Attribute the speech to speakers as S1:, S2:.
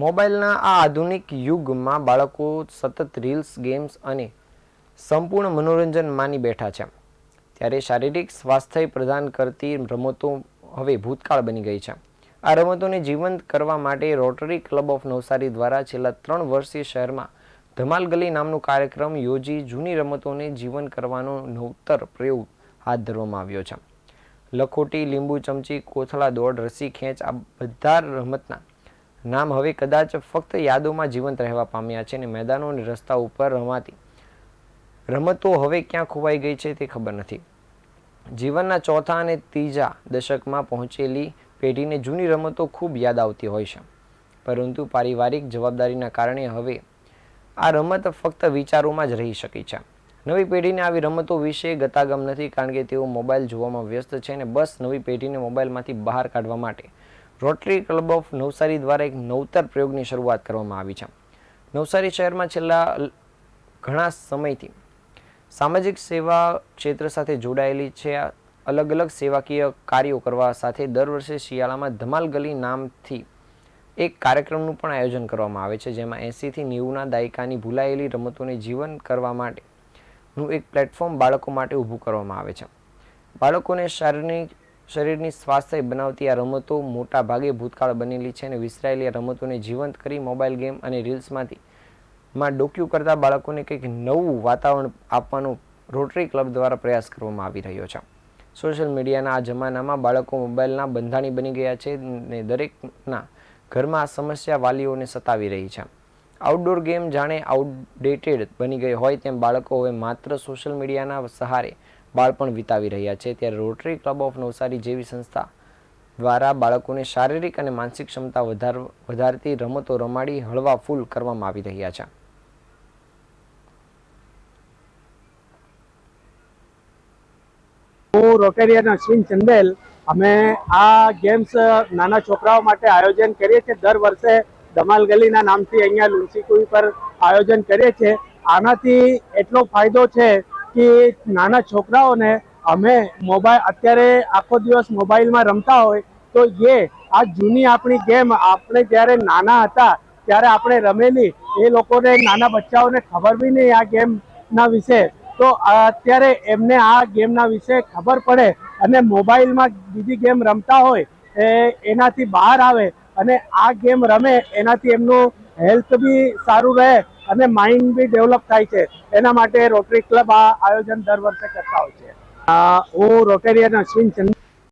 S1: મોબાઈલના આ આધુનિક યુગમાં બાળકો સતત રીલ્સ, ગેમ્સ અને સંપૂર્ણ મનોરંજન માની બેઠા છે. ત્યારે શારીરિક સ્વાસ્થ્ય પ્રદાન કરતી રમતો હવે ભૂતકાળ બની ગઈ છે. આ રમતોને જીવંત કરવા માટે રોટરી ક્લબ ઓફ નવસારી દ્વારા છેલ્લા ત્રણ વર્ષથી શહેરમાં ધમાલ ગલી નામનો કાર્યક્રમ યોજી જૂની રમતોને જીવન કરવાનો નવતર પ્રયોગ હાથ ધરવામાં આવ્યો છે. લખોટી, લીંબુ ચમચી, કોથળા દોડ, રસી ખેંચ આ બધા રમતના નામ હવે કદાચ ફક્ત યાદોમાં જીવંત રહેવા પામ્યા છે અને મેદાનો અને રસ્તા ઉપર રમાતી. રમતો હવે ક્યાં ખોવાઈ ગઈ છે તે ખબર નથી. જીવનના ચોથા અને ત્રીજા દશકમાં પહોંચેલી પેઢીને જૂની રમતો ખૂબ યાદ આવતી હોય છે. પરંતુ પારિવારિક જવાબદારીના કારણે હવે આ રમત ફક્ત વિચારોમાં જ રહી શકી છે. નવી પેઢીને આવી રમતો વિશે ગતાગમ નથી કારણ કે તેઓ મોબાઈલ જોવામાં વ્યસ્ત છે અને બસ નવી પેઢીને મોબાઈલમાંથી બહાર કાઢવા માટે રોટરી ક્લબ ઓફ નવસારી દ્વારા એક નવતર પ્રયોગની શરૂઆત કરવામાં આવી છે. નવસારી શહેરમાં છેલ્લા ઘણા સમયથી સામાજિક સેવા ક્ષેત્ર સાથે જોડાયેલી છે. અલગ અલગ સેવાકીય કાર્યો કરવા સાથે દર વર્ષે શિયાળામાં ધમાલ ગલી નામથી એક કાર્યક્રમનું પણ આયોજન કરવામાં આવે છે, જેમાં એંસીથી નેવુંના દાયકાની ભૂલાયેલી રમતોને જીવન કરવા માટેનું એક પ્લેટફોર્મ બાળકો માટે ઊભું કરવામાં આવે છે. બાળકોને શારીરિક શરીરની સ્વાસ્થ્ય બનાવતી આ રમતો મોટા ભાગે ભૂતકાળ બનેલી છે અને વિસરાયેલી આ રમતોને જીવંત કરી મોબાઈલ ગેમ અને રીલ્સમાંથી માં ડોક્યુ કરતા બાળકોને કંઈક નવું વાતાવરણ આપવાનો રોટરી ક્લબ દ્વારા પ્રયાસ કરવામાં આવી રહ્યો છે. સોશિયલ મીડિયાના આ જમાનામાં બાળકો મોબાઈલના બંધાણી બની ગયા છે ને દરેકના ઘરમાં આ સમસ્યા વાલીઓને સતાવી રહી છે. આઉટડોર ગેમ જાણે આઉટડેટેડ બની ગઈ હોય તેમ બાળકો હવે માત્ર સોશિયલ મીડિયાના સહારે બાળપણ વિતાવી રહ્યા છે. ત્યારે રોટરી ક્લબ ઓફ નવસારી જેવી સંસ્થા દ્વારા બાળકોને શારીરિક અને માનસિક ક્ષમતા વધાર, વધારતી રમતો રમાડી હળવા ફૂલ કરવામાં આવી રહ્યા છે.
S2: હું રોકેરિયાના અશ્વિન ચંદેલ. અમે આ ગેમ્સ નાના છોકરાઓ માટે આયોજન કરીએ છીએ. દર વર્ષે દમાલ ગલીના નામથી અહીંયા લુસી કુઈ પર આયોજન કરીએ છીએ. આનાથી એટલો ફાયદો છે કે નાના છોકરાઓને અમે મોબાઈલ, અત્યારે આખો દિવસ મોબાઈલમાં રમતા હોય, તો એ આ જૂની આપણી ગેમ આપણે જ્યારે નાના હતા, ત્યારે આપણે રમેલી, એ લોકોને, નાના બચ્ચાઓને ખબર બી નહીં આ ગેમના વિશે. તો અત્યારે એમને આ ગેમના વિશે ખબર પડે અને મોબાઈલમાં બીજી ગેમ રમતા હોય એનાથી બહાર આવે અને આ ગેમ રમે, એનાથી એમનું હેલ્થ બી સારું રહે અને માઇન્ડ બી ડેવલપ થાય છે. એના માટે રોટરી ક્લબ આ આયોજન દર વર્ષે કરતા હોય છે. હું રોટેરિયન અશ્વિન ચંદ્ર